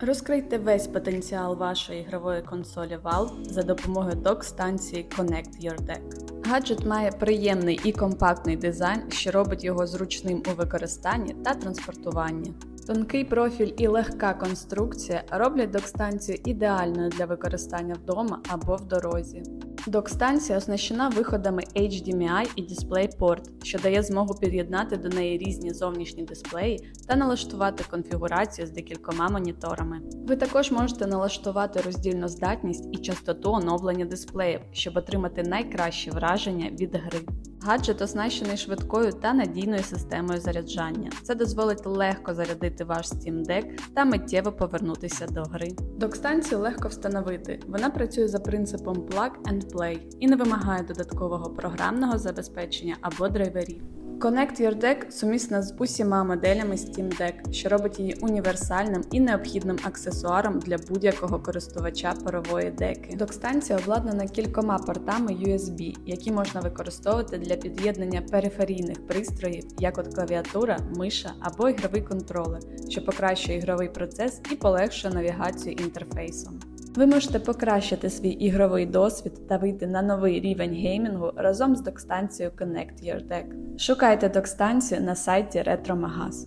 Розкрийте весь потенціал вашої ігрової консолі Valve за допомогою док-станції Connect Your Deck. Гаджет має приємний і компактний дизайн, що робить його зручним у використанні та транспортуванні. Тонкий профіль і легка конструкція роблять док-станцію ідеальною для використання вдома або в дорозі. Док-станція оснащена виходами HDMI і DisplayPort, що дає змогу під'єднати до неї різні зовнішні дисплеї та налаштувати конфігурацію з декількома моніторами. Ви також можете налаштувати роздільну здатність і частоту оновлення дисплеїв, щоб отримати найкраще враження від гри. Гаджет оснащений швидкою та надійною системою заряджання. Це дозволить легко зарядити ваш Steam Deck та миттєво повернутися до гри. Док-станцію легко встановити. Вона працює за принципом Plug and Play і не вимагає додаткового програмного забезпечення або драйверів. Connect Your Deck сумісна з усіма моделями Steam Deck, що робить її універсальним і необхідним аксесуаром для будь-якого користувача парової деки. Док-станція обладнана кількома портами USB, які можна використовувати для під'єднання периферійних пристроїв, як от клавіатура, миша або ігровий контролер, що покращує ігровий процес і полегшує навігацію інтерфейсом. Ви можете покращити свій ігровий досвід та вийти на новий рівень геймінгу разом з докстанцією Connect Your Deck. Шукайте док-станцію на сайті Retromagaz.